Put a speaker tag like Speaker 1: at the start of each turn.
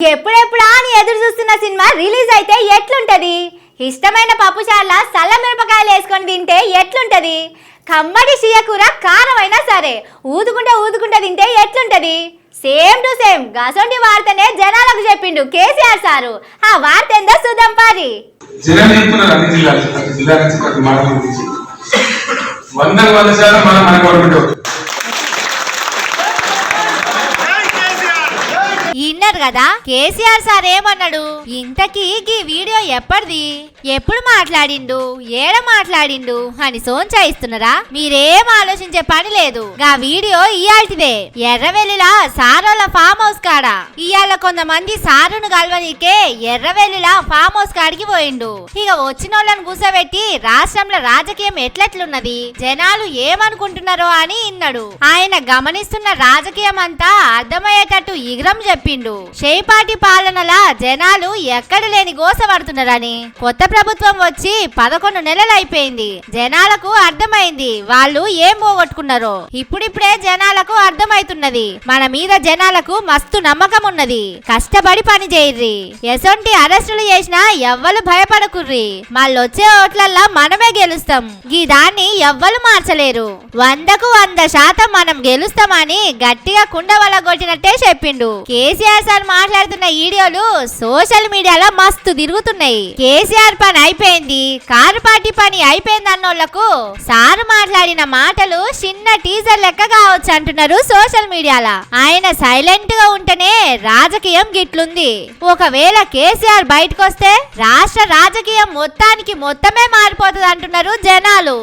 Speaker 1: ఎప్పుడెప్పుడా అని ఎదురు చూస్తున్న సినిమా రిలీజ్ అయితే ఎట్లుంటది? ఇష్టమైన పప్పుచార్ల సల్ల మిరపకాయలు వేసుకొని తింటే ఎట్లుంటది? కమ్మడి కూర కారమైనా సరే ఊదుకుంటే ఊదుకుంటే తింటే ఎట్లుంటది? సేమ్ టు సేమ్ గసొంటి వార్తనే జనాలకు చెప్పిండు కేసీఆర్ సారు. ఆ వార్త ఏందో సుధం పారి.
Speaker 2: జనం అన్ని జిల్లాలు జిల్లా నుంచి ప్రతి వంద శాతం మనం మన గవర్నమెంట్
Speaker 1: విన్నారు కదా? కేసీఆర్ సార్ ఏమన్నాడు? ఇంతకీ ఈ వీడియో ఎప్పటిది? ఎప్పుడు మాట్లాడిండు? ఏడ మాట్లాడిండు? అని సోన్ ఇస్తున్నారా మీరేం ఆలోచించే పని లేదు. గా వీడియో ఇయాల్టిదే. ఎర్రవెల్లిలా సారోల ఫామ్ హౌస్ కాడ. ఇయాల కొంతమంది సారును కలవనికే ఎర్రవెల్లిలా ఫామ్ హౌస్ కాడికి పోయిండు. ఇక వచ్చిన వాళ్ళని కూర్చోబెట్టి రాష్ట్రంలో రాజకీయం ఎట్లెట్లున్నది? జనాలు ఏమనుకుంటున్నారో అని ఇన్నాడు. ఆయన గమనిస్తున్న రాజకీయం అంతా అర్థమయ్యేటట్టు ఇగ్రం చెప్పిండు. షేపాటి పాలనల జనాలు ఎక్కడ లేని గోస పడుతున్నారని కొత్త ప్రభుత్వం వచ్చి పదకొండు నెలలు అయిపోయింది. జనాలకు అర్థమైంది వాళ్ళు ఏం పోగొట్టుకున్నారో. ఇప్పుడిప్పుడే జనాలకు అర్థమైతున్నది. మన మీద జనాలకు మస్తు నమ్మకం ఉన్నది కష్టపడి పని చేయర్రి. ఎసొంటి అరెస్టులు చేసినా ఎవ్వరు భయపడకుర్రి. మళ్ళొచ్చే ఓట్లల్లా మనమే గెలుస్తాం. ఈ దాన్ని ఎవ్వరు మార్చలేరు. వందకు వంద శాతం మనం గెలుస్తామని గట్టిగా కుండ కొట్టినట్టే చెప్పిండు. కేసీఆర్ సార్ మాట్లాడుతున్న వీడియోలు సోషల్ మీడియాలో మస్తు తిరుగుతున్నాయి. కేసీఆర్ పని అయిపోయింది కారు పార్టీ పని అయిపోయింది అన్నోళ్ళకు సార్ మాట్లాడిన మాటలు చిన్న టీజర్ లెక్క కావచ్చు అంటున్నారు సోషల్ మీడియాలో. ఆయన సైలెంట్గా ఉంటేనే రాజకీయం గిట్లుంది. ఒకవేళ కేసీఆర్ బయటకు వస్తే రాష్ట్ర రాజకీయం మొత్తానికి మొత్తమే మారిపోతుంది అంటున్నారు జనాలు.